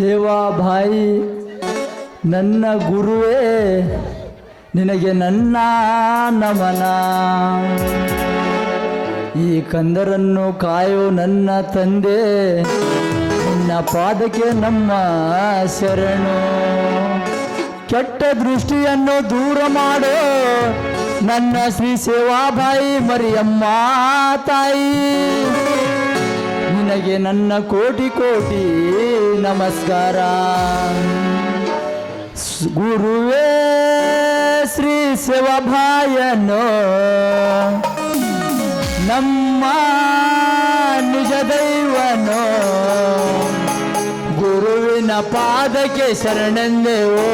ಸೇವಾಭಾಯಿ ನನ್ನ ಗುರುವೇ, ನಿನಗೆ ನನ್ನ ನಮನ. ಈ ಕಂದರನ್ನು ಕಾಯೋ ನನ್ನ ತಂದೆ, ನಿನ್ನ ಪಾದಕ್ಕೆ ನಮ್ಮ ಶರಣು. ಕೆಟ್ಟ ದೃಷ್ಟಿಯನ್ನು ದೂರ ಮಾಡೋ ನನ್ನ ಶ್ರೀ ಸೇವಾಬಾಯಿ ಮರಿಯಮ್ಮ ತಾಯಿ. ನಿನಗೆ ನನ್ನ ಕೋಟಿ ಕೋಟಿ ನಮಸ್ಕಾರ. ಗುರುವೇ ಶ್ರೀ ಶಿವಭಾಯನು, ನಮ್ಮ ನಿಜ ದೈವನು, ಗುರುವಿನ ಪಾದಕ್ಕೆ ಶರಣೆಂದೆವು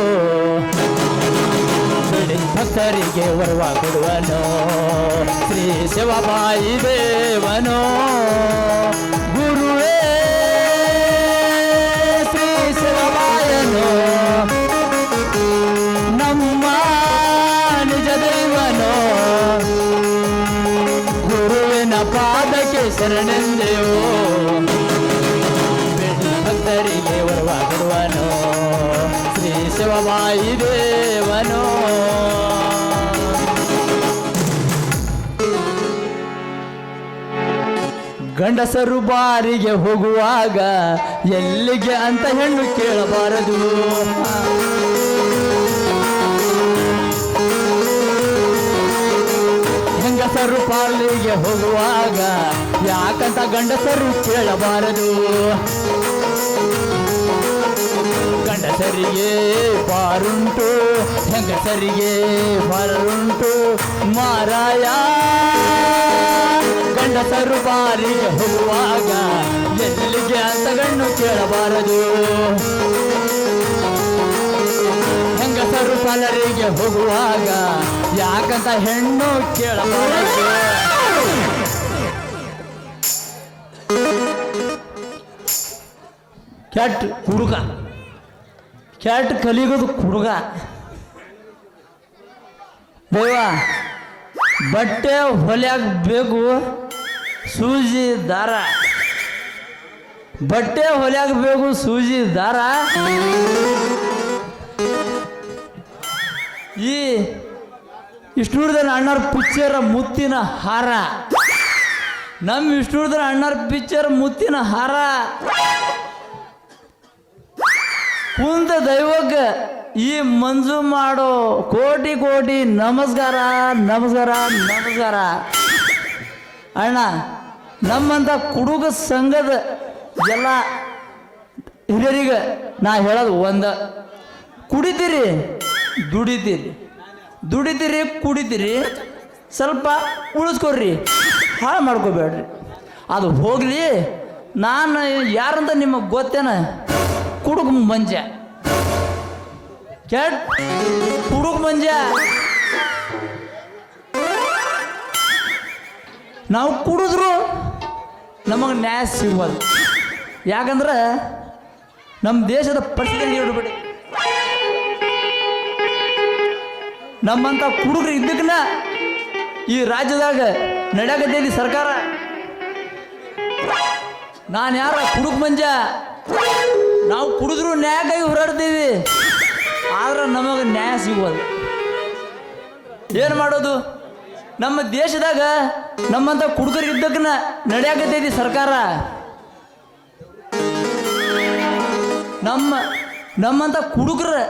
ಭಕ್ತರಿಗೆ ಬರುವ ಕೊಡುವನು, ಶ್ರೀ ಶಿವಬಾಯಿ ದೇವನು. ಪಾದಕ್ಕೆ ಶರಣೆಂದೆವು ಭಕ್ತರಿಗೆ ವರವ ಕೊಡುವನು ಶ್ರೀ ಶಿವಮಾಯಿ ದೇವನು ಗಂಡಸರು ಬಾರಿಗೆ ಹೋಗುವಾಗ ಎಲ್ಲಿಗೆ ಅಂತ ಹೆಣ್ಣು ಕೇಳಬಾರದು. ಹೆಂಗಸರು ಪಾಲಿಗೆ ಹೋಗುವಾಗ ಯಾಕಂತ ಗಂಡಸರು ಕೇಳಬಾರದು? ಗಂಡಸರಿಗೆ ಪಾರುಂಟು, ಹೆಂಗಸರಿಗೆ ಪಾರುಂಟು, ಮಾರಾಯ. ಗಂಡಸರು ಬಾರಿಗೆ ಹೋಗುವಾಗ ಎಲ್ಲಿಗೆ ಅಂತ ಗಂಡು ಕೇಳಬಾರದು? ಹೆಂಗಸರು ಪಾಲರಿಗೆ ಹೋಗುವಾಗ ಯಾಕಂತ ಹೆಣ್ಣು ಕೇಳ. ಕೆಟ್ಟ ಹುಡುಗ. ಕೆಟ್ಟ ಕಲಿಗೋದು ಹುಡುಗ. ದೈವ, ಬಟ್ಟೆ ಹೊಲ್ಯಾಗ ಬೇಕು, ಸೂಜಿ, ದಾರ. ಬಟ್ಟೆ ಹೊಲ್ಯಾಗ ಬೇಕು, ಸೂಜಿ, ದಾರ. ಈ ಇಷ್ಟುಡ್ದನ ಅಣ್ಣರ ಪಿಕ್ಚರ್ ಮುತ್ತಿನ ಹಾರ. ನಮ್ಮ ವಿಷ್ಣುವರ್ಧನ್ ಅಣ್ಣರ ಪಿಕ್ಚರ್ ಮುತ್ತಿನ ಹಾರ. ಕುಂತ ದೈವಕ್ಕ ಈ ಮಂಜು ಮಾಡೋ ಕೋಟಿ ಕೋಟಿ ನಮಸ್ಕಾರ ನಮಸ್ಕಾರ ನಮಸ್ಕಾರ. ಅಣ್ಣ ನಮ್ಮಂಥ ಕುಡುಗ ಸಂಘದ ಎಲ್ಲ ಹಿರಿಯರಿಗೆ ನಾ ಹೇಳೋದು ಒಂದ. ಕುಡಿತೀರಿ, ದುಡಿತೀರಿ. ದುಡಿತೀರಿ, ಕುಡಿತೀರಿ, ಸ್ವಲ್ಪ ಉಳಿಸ್ಕೊಡ್ರಿ. ಹಾಳು ಮಾಡ್ಕೋಬೇಡ್ರಿ. ಅದು ಹೋಗಲಿ, ನಾನು ಯಾರಂತ ನಿಮಗೆ ಗೊತ್ತೇನ? ಕುಡುಕ್ ಮಂಜ. ಕೆಟ್ ಕುಡುಕ್ ಮಂಜ. ನಾವು ಕುಡಿದ್ರು ನಮಗೆ ನ್ಯಾಯ ಸಿಗ್ಬೋದು ಯಾಕಂದ್ರೆ ನಮ್ಮ ದೇಶದ ಪರಿಸ್ಥಿತಿ ಹಿಡಿಬಿಡಿ ನಮ್ಮಂಥ ಕುಡುಗರು ಇದ್ದಕ್ಕನ್ನ ಈ ರಾಜ್ಯದಾಗ ನಡೆಯಕತ್ತೈತಿ ಸರ್ಕಾರ. ನಾನು ಯಾರ ಕುಡುಕ್ ಮಂಜ? ನಾವು ಕುಡಿದ್ರು ನ್ಯಾಯಕ್ಕಾಗಿ ಹೋರಾಡ್ತೀವಿ. ಆದ್ರೆ ನಮಗೆ ನ್ಯಾಯ ಸಿಗೋದು ಏನು ಮಾಡೋದು? ನಮ್ಮ ದೇಶದಾಗ ನಮ್ಮಂಥ ಕುಡುಗರು ಇದ್ದಕ್ಕನ ನಡೆಯಕತ್ತೈತಿ ಸರ್ಕಾರ. ನಮ್ಮ ನಮ್ಮಂಥ ಕುಡುಗರು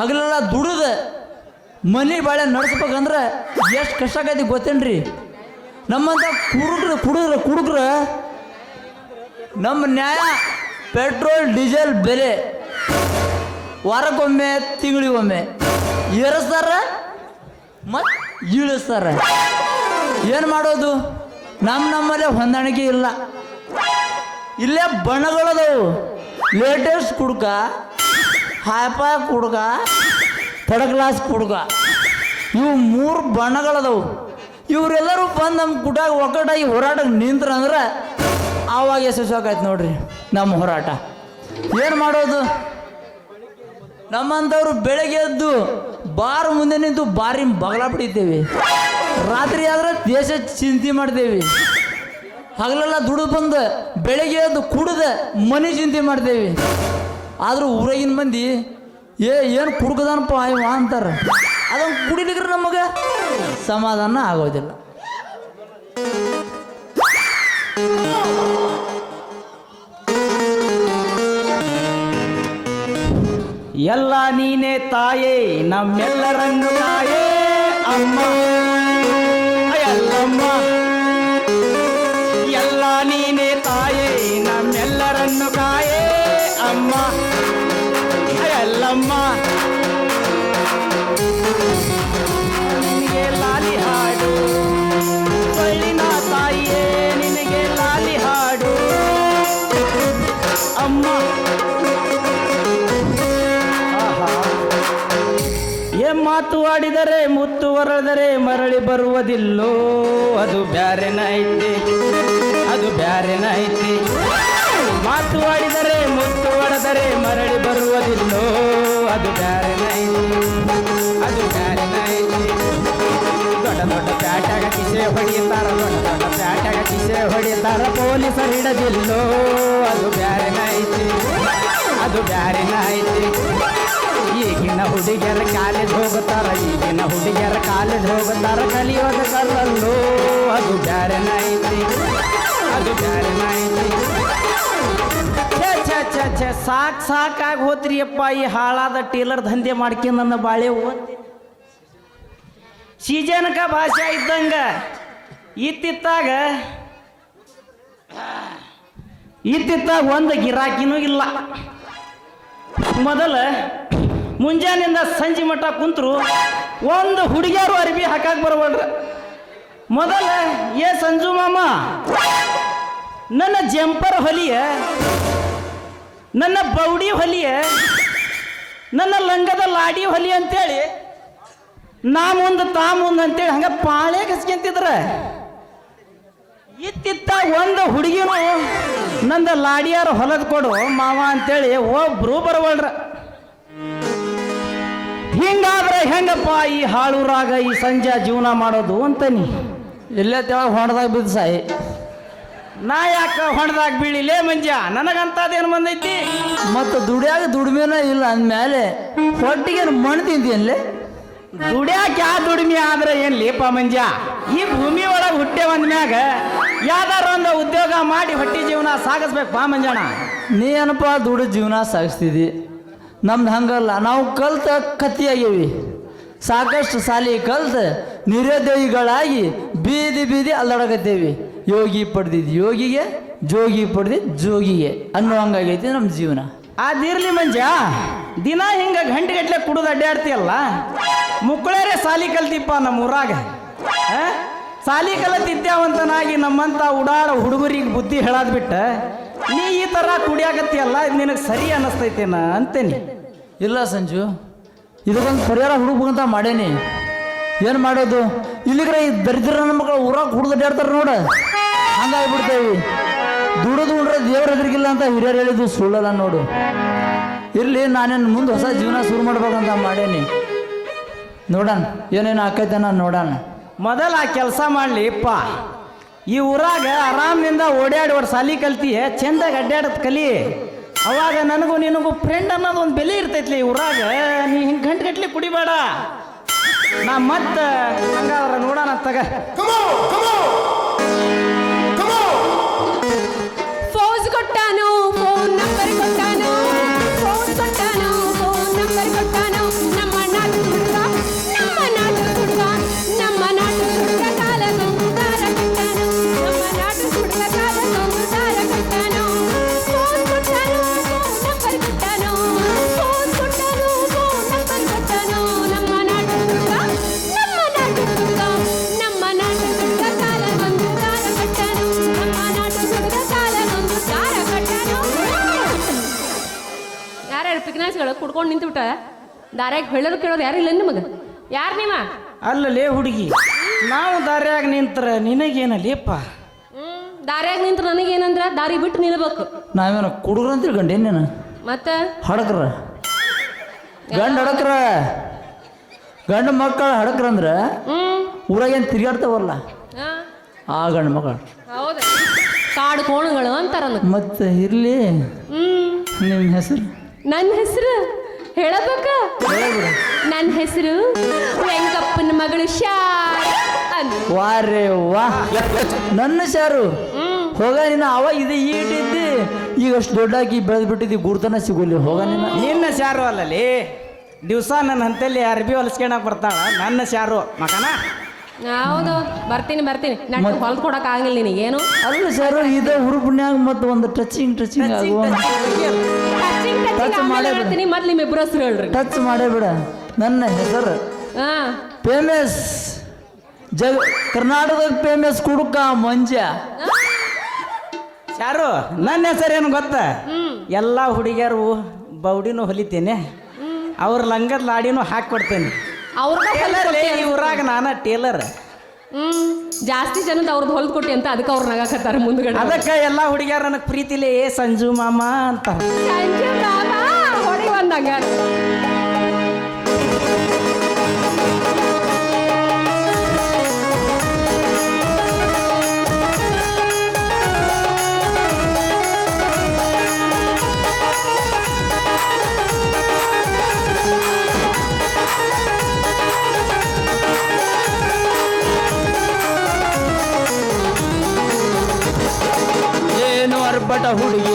ಹಗಲೆಲ್ಲ ದುಡಿದ ಮನೆ ಬಾಳೆ ನಡ್ಸ್ಬೇಕಂದ್ರೆ ಎಷ್ಟು ಕಷ್ಟ ಆಗೈತಿ ಗೊತ್ತೇನ್ರಿ? ನಮ್ಮಂಥ ಕುಡುಗ್ರೆ ಕುಡುಗ್ರೆ ಕುಡುಗ್ರೆ, ನಮ್ಮ ನ್ಯಾಯ, ಪೆಟ್ರೋಲ್, ಡೀಸೆಲ್ ಬೆಲೆ ವಾರಕ್ಕೊಮ್ಮೆ, ತಿಂಗಳಿಗೊಮ್ಮೆ ಏರಿಸ್ತಾರ ಮತ್ತು ಇಳಿಸ್ತಾರ. ಏನು ಮಾಡೋದು? ನಮ್ಮ ನಮ್ಮಲ್ಲೇ ಹೊಂದಾಣಿಕೆ ಇಲ್ಲ. ಇಲ್ಲೇ ಬಣ್ಣಗಳದವು ಲೇಟೆಸ್ಟ್ ಕುಡ್ಕ ಹೈಫೈ ಕುಡ್ಕ ಥರ್ಡ್ ಕ್ಲಾಸ್ ಹುಡುಗ ಇವು ಮೂರು ಬಣ್ಣಗಳದವು ಇವರೆಲ್ಲರೂ ಬಂದು ನಮ್ಮ ಕುಟಾಗ ಒಗ್ಗಟ್ಟಾಗಿ ಹೋರಾಟಕ್ಕೆ ನಿಂತ್ರಂದ್ರೆ ಆವಾಗ ಯಶಸ್ವಾಗೈತೆ ನೋಡ್ರಿ ನಮ್ಮ ಹೋರಾಟ. ಏನು ಮಾಡೋದು? ನಮ್ಮಂಥವ್ರು ಬೆಳಗ್ಗೆ ಎದ್ದು ಬಾರ್ ಮುಂದೆ ನಿಂತು ಬಾರಿ ಬಗಲ ಬಿಡಿತೇವೆ ರಾತ್ರಿ ಆದರೆ ದೇಶ ಚಿಂತೆ ಮಾಡ್ತೇವೆ ಹಗಲೆಲ್ಲ ದುಡಿದು ಬಂದು ಬೆಳಗ್ಗೆ ಎದ್ದು ಕುಡ್ದು ಮನೆ ಚಿಂತೆ ಮಾಡ್ತೇವೆ ಆದರೂ ಊರಾಗಿನ ಮಂದಿ ಏ, ಏನು ಕುಡ್ಕದಾನಪ್ಪ ಇವ ಅಂತಾರೆ. ಅದೊಂದು ಕುಡಿಲಿಕ್ರೆ ನಮಗೆ ಸಮಾಧಾನ ಆಗೋದಿಲ್ಲ. ಎಲ್ಲ ನೀನೇ ತಾಯೇ ನಮ್ಮೆಲ್ಲರಂಗು ತಾಯೇ, ಅಮ್ಮ. ಎಲ್ಲಮ್ಮ ಮಾತು ಆಡಿದರೆ ಮುತ್ತು ಹೊರದರೆ ಮರಳಿ ಬರುವುದಿಲ್ಲೋ? ಅದು ಬ್ಯಾರೆನ ಐತಿ ಅದು ಬ್ಯಾರೆನ ಐತಿ ಮಾತು ಆಡಿದರೆ ಮುತ್ತು ಹೊಡೆದರೆ ಮರಳಿ ಬರುವುದಿಲ್ಲೋ? ಅದು ಬ್ಯಾರೆನ ಐತಿ ಅದು ಬ್ಯಾರೆನ ಐತಿ ದೊಡ್ಡ ದೊಡ್ಡ ಪ್ಯಾಟಾಗ ಕಿಸೆ ಹೊಡಿತಾರ ದೊಡ್ಡ ದೊಡ್ಡ ಪ್ಯಾಟಾಗ ಕಿಸೆ ಹೊಡಿತಾರ ಪೊಲೀಸರು ಹಿಡದಿಲ್ಲೋ? ಅದು ಬ್ಯಾರೆನ ಐತಿ ಅದು ಬ್ಯಾರೆ ಐತಿ ಈಗಿನ ಹುಡುಗಿಯರ ಕಾಲೇಜ್ ಹೋಗುತ್ತಾರ, ಈಗಿನ ಹುಡುಗಿಯರ ಕಾಲೇಜ್ ಹೋಗುತ್ತಾರ, ಕಲಿಯೋದ ಕಲ್ಲಲ್ಲೋ. ಅದು ಬ್ಯಾರೆ ಐತಿ ಅದು ಬ್ಯಾರೆ ಐತಿ ಸಾಕ್ ಸಾಕಾಗಿ ಹೋತ್ರಿ ಅಪ್ಪ, ಈ ಹಾಳಾದ ಟೇಲರ್ ದಂಧೆ ಮಾಡ್ಕೊಂಡು ನನ್ನ ಬಾಳೆ ಸೀಜನಕ ಭಾಷೆ ಇದ್ದಂಗ, ಇತ್ತಿತ್ತಾಗ ಇತ್ತಿತ್ತಾಗ ಒಂದು ಗಿರಾಕಿನೂ ಇಲ್ಲ. ಮೊದಲ ಮುಂಜಾನಿಂದ ಸಂಜೆ ಮಟ್ಟ ಕುಂತರು ಒಂದು ಹುಡುಗಿಯರು ಅರಿವಿ ಹಾಕಕ್ಕೆ ಬರವಲ್ರ. ಮೊದಲ, ಏ ಸಂಜು ಮಾಮ, ನನ್ನ ಜಂಪರ್ ಹೊಲಿಯ, ನನ್ನ ಬೌಡಿ ಹೊಲಿಯ, ನನ್ನ ಲಂಗದ ಲಾಡಿ ಹೊಲಿ ಅಂತೇಳಿ ನಾ ಮುಂದ ತಾ ಮುಂದೆ ಅಂತೇಳಿ ಹಂಗ ಪಾಳೆ ಕಸ್ಕೊಂತಿದ್ರ ಇತ್ತಿತ್ತ ಒಂದು ಹುಡುಗಿನು ನಂದ ಲಾಡಿಯಾರ ಹೊಲದ ಕೊಡು ಮಾವ ಅಂತೇಳಿ ಒಬ್ರು ಬರವಲ್ರ. ಹಿಂಗಾದ್ರೆ ಹೆಂಗಪ್ಪ ಈ ಹಾಳು ರಾಗ ಈ ಸಂಜೆ ಜೀವನ ಮಾಡೋದು ಅಂತನಿ. ಇಲ್ಲೇ ತೆಳಗೆ ಹೊಣದಾಗ ಬಿದ್ದು ಸಾಯಿ. ನಾ ಯಾಕ ಹೊಣದಾಗ ಬೀಳಿಲೇ ಮಂಜ ನನಗಂತದೇನು ಬಂದೈತಿ? ಮತ್ತು ದುಡಿಯಾಗ ದುಡಿಮೆನ ಇಲ್ಲ ಅಂದಮೇಲೆ ಹೊಟ್ಟಿಗೆ ಮಣ್ಣು ತಿಂತೀಯಲ್ಲೇ ದುಡ್ಯಾಕ ಯಾ ದುಡಿಮೆ ಆದ್ರೆ ಏನ್ ಲೇಪ ಮಂಜ ಈ ಭೂಮಿ ಒಳಗೆ ಹುಟ್ಟೆ ಮ್ಯಾಗ ಯಾವ್ದಾರ ಒಂದು ಉದ್ಯೋಗ ಮಾಡಿ ಹೊಟ್ಟಿ ಜೀವನ ಸಾಗಿಸ್ಬೇಕು ಬಾ ಮಂಜಣ್ಣ. ನೀ ಏನಪ್ಪ ದುಡ್ಡು ಜೀವನ ಸಾಗಿಸ್ತಿದ್ದಿ ನಮ್ದು ಹಂಗಲ್ಲ, ನಾವು ಕಲ್ತ ಕತ್ತಿ ಆಗೇವಿ ಸಾಕಷ್ಟು ಸಾಲಿ ಕಲ್ತ ನಿರುದ್ಯೋಗಿಗಳಾಗಿ ಬೀದಿ ಬೀದಿ ಅಲ್ಲಾಡಕತ್ತೇವಿ. ಯೋಗಿ ಪಡೆದಿದ್ದು ಯೋಗಿಗೆ, ಜೋಗಿ ಪಡೆದಿದ್ದು ಜೋಗಿಗೆ ಅನ್ನೋ ಹಂಗಾಗೈತಿ ನಮ್ಮ ಜೀವನ. ಅದಿರ್ಲಿ ಮಂಜ ದಿನ ಹಿಂಗ ಗಂಟೆಗಟ್ಲೆ ಕುಡಿದು ಅಡ್ಡಾಡ್ತೀಯಲ್ಲ ಮುಕ್ಕಳೇರೆ ಸಾಲಿ ಕಲ್ತಿಪ್ಪ ನಮ್ಮ ಊರಾಗ? ಸಾಲಿ ಕಲತಿದ್ದೇವಂತನಾಗಿ ನಮ್ಮಂತ ಉಡಾಳ ಹುಡುಗರಿಗೆ ಬುದ್ಧಿ ಹೇಳಾದ್ ಬಿಟ್ಟ ನೀ ಈ ತರ ಕುಡಿಯಾಕತ್ತೀಯಲ್ಲ ನಿನಗೆ ಸರಿ ಅನ್ನಿಸ್ತೈತೇನ ಅಂತೇನಿ. ಇಲ್ಲ ಸಂಜು, ಇದಕ್ಕೊಂದು ಪರಿಹಾರ ಹುಡುಗಂತ ಮಾಡೇನಿ. ಏನು ಮಾಡೋದು? ಇಲ್ಲಿಗ್ರೆ ಈ ದರಿದ್ರ ನನ್ನ ಮಕ್ಕಳು ಊರಾಗ ಹುಡುಗ ಅಡ್ಡಾಡ್ತಾರೆ ನೋಡ. ಹಂಗಾಗ್ಬಿಡ್ತೇವಿ. ದುಡಿದು ಉಂಡ್ರೆ ದೇವ್ರ ಎದುರಿಗಿಲ್ಲ ಅಂತ ಹಿರಿಯರು ಹೇಳಿದ್ದು ಸುಳ್ಳಲ್ಲ ನೋಡು. ಇರಲಿ ನಾನೇನು ಮುಂದೆ ಹೊಸ ಜೀವನ ಶುರು ಮಾಡ್ಬೇಕಂತ ಮಾಡೇನಿ. ನೋಡಣ ಏನೇನು ಆಕೈತನ ನೋಡಣ. ಮೊದಲ ಆ ಕೆಲಸ ಮಾಡಲಿ ಇಪ್ಪ ಈ ಊರಾಗ ಆರಾಮ್ನಿಂದ ಓಡಾಡಿ ಓಡ್ ಸಾಲಿ ಕಲ್ತಿ ಚೆಂದಾಗಿ ಅಡ್ಡಾಡೋದು ಕಲಿ. ಅವಾಗ ನನಗೂ ನಿನಗೂ ಫ್ರೆಂಡ್ ಅನ್ನೋದು ಒಂದು ಬೆಲೆ ಇರ್ತೈತ್ಲಿ ಈ ಊರಾಗ. ನೀ ಹಿಂಗೆ ಗಂಟು ಗಟ್ಲಿ ಕುಡಿಬೇಡ. ನಾ ಮತ್ತೆ ಹಂಗಾದ್ರೆ ನೋಡೋಣ ತಗ. ফোটানো ফোন ದಾರ್ಯಾಗ ಹೇಳೋರು ಕೇಳೋದು ಯಾರು ಇಲ್ಲ ನಿಮಗೆ? ಯಾರು ನೀವ? ಅಲ್ಲಲೇ ಹುಡುಗಿ. ನಾವು ದಾರ್ಯಾಗ ನಿಂತ್ರ ನಿನಗೇನಲ್ಲಿಯಪ್ಪ ಹ್ಮ್ ದಾರ್ಯಾಗ ನಿಂತ್ರ ನನಗೇನಂದ್ರ? ದಾರಿ ಬಿಟ್ಟು ನಿಲ್ಬೇಕು. ನಾವೇನು ಕುಡುಗ್ರ ಅಂತ ತಿಳ್ಕೊಂಡೆ ನೀನು? ಮತ್ತ? ಹಡಕ್ರ. ಗಂಡ ಹಡಕ್ರ. ಗಂಡ ಮಕ್ಕಳು ಹಡಕ್ರಂದ್ರ ಹ್ಮ್. ಊರಾಗೇನು ತಿರ್ಗಾಡ್ತಾವಲ್ಲ? ಆ, ಆ ಗಂಡ ಮಕ್ಕಳು ಹೌದ. ಕಾಡು ಕೋಣಗಳು ಅಂತಾರ. ಮತ್ತೆ ಇರ್ಲಿ. ಹ್ಮ್. ನಿಮ್ಮ ಹೆಸರು? ನನ್ನ ಹೆಸರು? ಹೇಳಬೇಕ? ನನ್ನ ಹೆಸರು ವೆಂಕಪ್ಪನ ಮಗಳು ಶಾರ ಅಂತ. ವಾರೇ ವಾ. ನನ್ನ ಶಾರು. ಹೋಗ ನೀನು ಅವ ಇದು ಈಟಿದ್ದಿ. ಈಗ ಅಷ್ಟು ದೊಡ್ಡಾಗಿ ಬೆಳೆದು ಬಿಟ್ಟಿದ್ದಿ ಗುರ್ತನ ಸಿಗೋಲಿ ಹೋಗ ನಿನ್ನ. ನಿನ್ನ ಶಾರು ಅಲ್ಲಲ್ಲಿ ದಿವಸ ನನ್ನ ಹಂತಲ್ಲಿ ಅರ್ಬಿ ಹೊಲಿಸ್ಕೊಳಕ್ ಬರ್ತಾಳ ನನ್ನ ಶಾರು ಮಕನ ಹೌದು ಬರ್ತೀನಿ ಬರ್ತೀನಿ. ನಾನು ಹೊಲ್ದು ಕೊಡಕ್ ಆಗಂಗಿಲ್ಲ ಏನು ಅಲ್ಲ ಶಾರು ಇದೇ ಹುರುಪುಣ್ಯಾಗ ಮತ್ತು ಒಂದು ಟಚಿಂಗ್ ಟಚಿಂಗ್ ಆಗುವ. ಆಮೇಲೆ ಮಾಡೇ ಬಿಡು. ಹೇಳ್ತೀನಿ ನಿಮ್ಮ ಇಬ್ಬರು ಹೆಸರು ಹೇಳ್ರಿ. ಟಚ್ ಮಾಡೇ ಬಿಡ. ನನ್ನ ಹೆಸರು ಹಾ. ಫೇಮಸ್ ಜಗ ಕರ್ನಾಟಕದ ಫೇಮಸ್ ಕುಡುಕ ಮಂಜ ಯಾರು? ನನ್ನ ಹೆಸರೇನು ಗೊತ್ತ? ಎಲ್ಲ ಹುಡುಗಿಯರು ಬೌಡಿನೂ ಹೊಲಿತೇನೆ. ಅವ್ರ ಲಂಗದ ಲಾಡಿನೂ ಹಾಕ್ಕೊಡ್ತೇನೆ. ಈ ಊರಾಗ ನಾನ ಟೇಲರ್. ಹ್ಮ್ ಜಾಸ್ತಿ ಜನದ ಅವ್ರದ್ದು ಹೊಲ್ದು ಕೊಟ್ಟಿ ಅಂತ ಅದಕ್ಕೆ ಅವ್ರು ನಗಾಕತ್ತಾರ ಮುಂದ್ಗಡೆ ಅದಕ್ಕೆ ಎಲ್ಲ ಹುಡುಗಿಯರ ನನಗೆ ಪ್ರೀತಿಲೇ ಏ ಸಂಜು ಮಾಮ ಅಂತ ಸಂಜು ಮಾಮ ಹೊಡಿ ಹುಡುಗಿ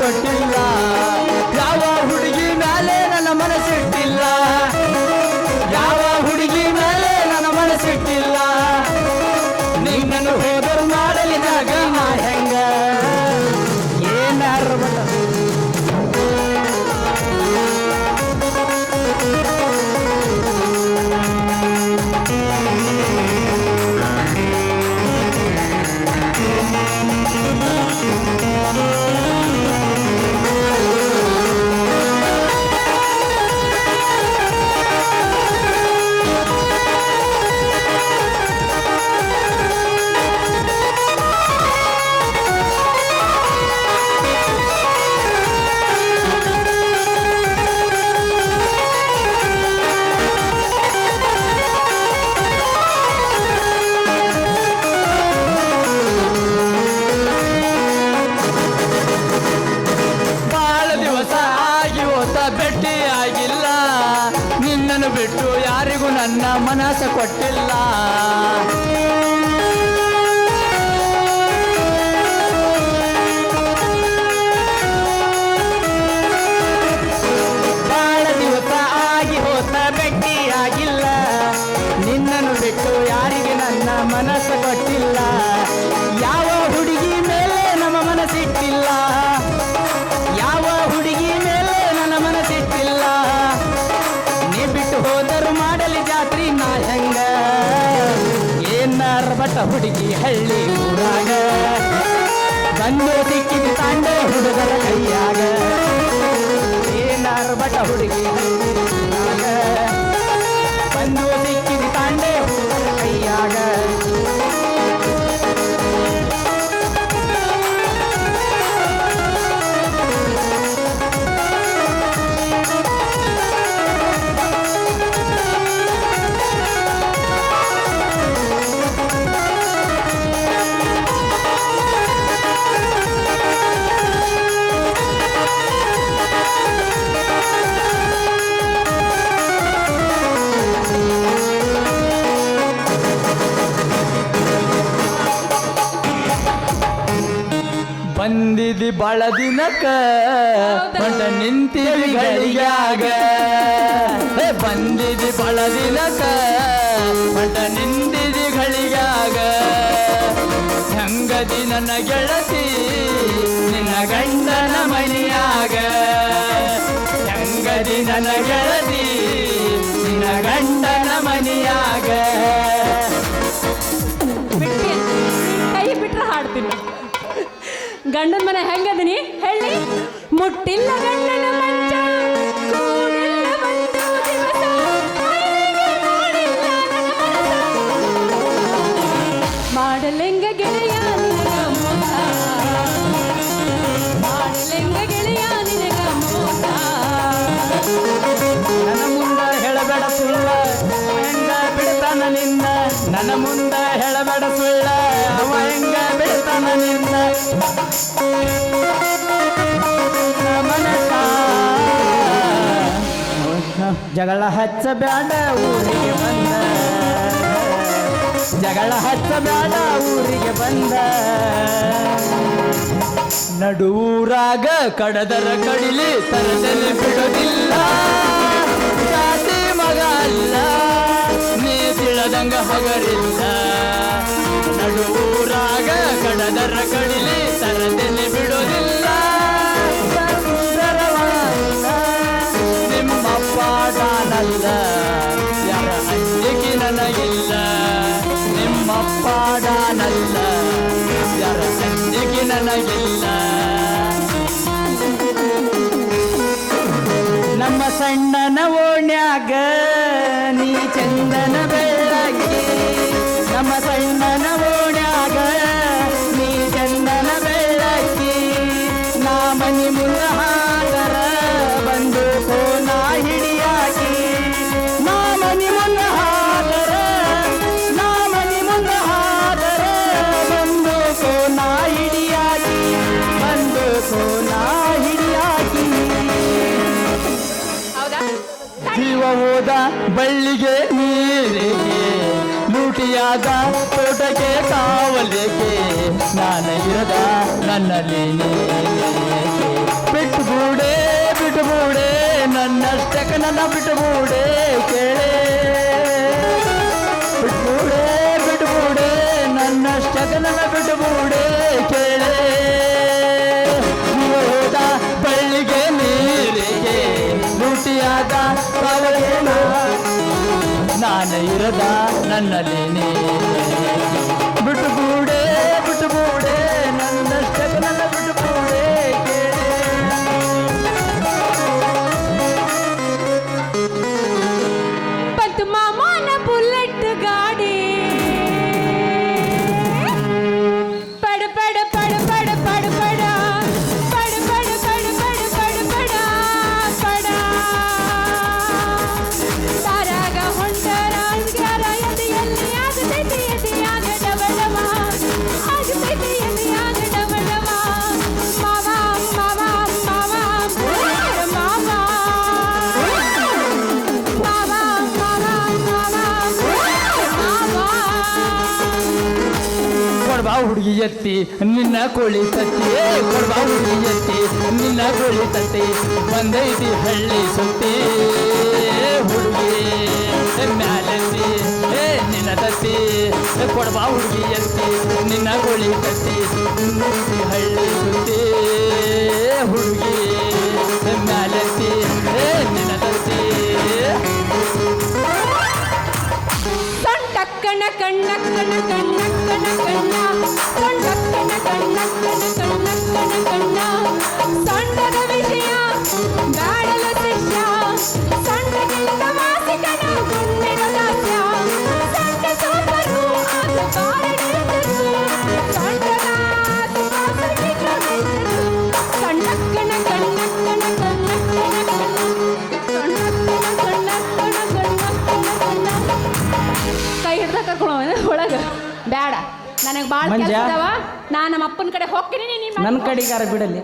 ಮನಸ್ಸು ಮನಸ್ಸು ಕೊಟ್ಟಿಲ್ಲ. ಯಾವ ಹುಡುಗಿ ಮೇಲೆ ನಮ್ಮ ಮನಸ್ಸಿಟ್ಟಿಲ್ಲ. ಯಾವ ಹುಡುಗಿ ಮೇಲೆ ನನ್ನ ಮನಸ್ಸಿಟ್ಟಿಲ್ಲ. ನೀ ಬಿಟ್ಟು ಹೋದರು ಮಾಡಲಿ ಜಾತ್ರಿ ನಾ ಹೆಂಗ? ಏನಾರ ಬಟ ಹುಡುಗಿ ಹಳ್ಳಿ ಊರಾಗ? ಬಂದು ಸಿಕ್ಕಿದ ತಾಂಡೆ ಹುಡುಗರ ಕೈಯಾಗ? ಏನಾರ ಬಟ ಹುಡುಗಿ ದಿನಕ್ಕ ಬಂದ ನಿಂತಿರಿ ಗಳಿಗ್ಯಾಗ ಏ, ಬಂದಿದಿ ಬಾಳ ದಿನಕ್ಕ ಬಂದ ನಿಂತಿದಿ ಗಳಿಗ್ಯಾಗ ಹೆಂಗದಿ ನನ್ನ ಗೆಳತಿ ನಿನ್ನ ಗಂಡನ ಮನಿಯಾಗ ಹೆಂಗದಿ ನನ್ನ ಗೆಳತಿ ನಿನ್ನ ಗಂಡನ ಮನಿಯಾಗ ಗಂಡನ ಮನೆ ಹೆಂಗದೀನಿ ಹೇಳಿ. ಮುಟ್ಟಿಲ್ಲ ಗಂಡನ ಮಂಚ. ನನ್ನ ಮನಸ. ಮಾಡಲೆಂಗ ಗೆಳೆಯ ಮುಂದ ನಿನ್ನ ಮುಂದ ಹೇಳಬೇಡ ಸುಳ್ಳ. ಹೆಂಗ ಹಚ್ಚ ಜಗಳ ಹಚ್ಚಬೇಡ ಊರಿಗೆ ಬಂದ. ಜಗಳ ಹಚ್ಚ ಬ್ಯಾಡ ಊರಿಗೆ ಬಂದ. ನಡೂರಾಗ ಕಡದರ ಕಡಿಲಿ ತರದಲ್ಲಿ ಬಿಡೋದಿಲ್ಲ. ಜಾತಿ ಮಗ ಅಲ್ಲ, ನೀ ತಿಳದಂಗ ಹಗರಿಲ್ಲ. ಕಡದರ Deliver ಹೋದ ಬಳ್ಳಿಗೆ ನೀರಿಗೆ, ಲೂಟಿಯಾದ ತೋಟಕ್ಕೆ ಕಾವಲಿಗೆ, ನಾನು ಇರದ ನನ್ನಲ್ಲಿ ಬೂಡೆ ಬಿಟ್ಟುಬೂಡೆ ಬಿಟ್ಟುಬೂಡೆ ನನ್ನಷ್ಟಕ್ಕೆ ನನ್ನ ಬಿಟ್ಟುಬೂಡೆ ಕೇಳೆ. ಬಿಟ್ಟುಬೂಡೆ ಬಿಟ್ಟುಬೂಡೆ ನನ್ನಷ್ಟಕ್ಕೆ ನನ್ನ ಬಿಟ್ಟುಬೂಡೆ ಕೇಳೆ. ಕಾಲದ ಕಾಲದೇನ ನಾನು ಇರದ ನನ್ನಲ್ಲಿನೇ. ಹುಡುಗಿ ಎತ್ತಿ, ನಿನ್ನ ಕೋಳಿ ತತ್ತಿ. ಕೊಡ್ಬಾ ಹುಡುಗಿ ಎತ್ತಿ, ನಿನ್ನ ಕೋಳಿ ತತ್ತಿ. ಬಂದೈತಿ ಹಳ್ಳಿ ಸುತ್ತಿ. ಹುಡುಗಿ ಮ್ಯಾಲತ್ತಿ ನಿನ್ನ ತತ್ತಿ. ಕೊಡುವ ಹುಡುಗಿ ಎತ್ತಿ, ನಿನ್ನ ಕೋಳಿ ತತ್ತಿ. ಹಳ್ಳಿ ಸುತ್ತಿ. ಹುಡುಗಿ ಮ್ಯಾಲೆತ್ತಿ ನಿನ್ನ ತತ್ತಿ. ಕಣ್ಣ ಕಣ್ಣ ಕಣ್ಣ ನನಗೆ ನನ್ನ ಕಡೆಗಾರ ಬಿಡಲಿ.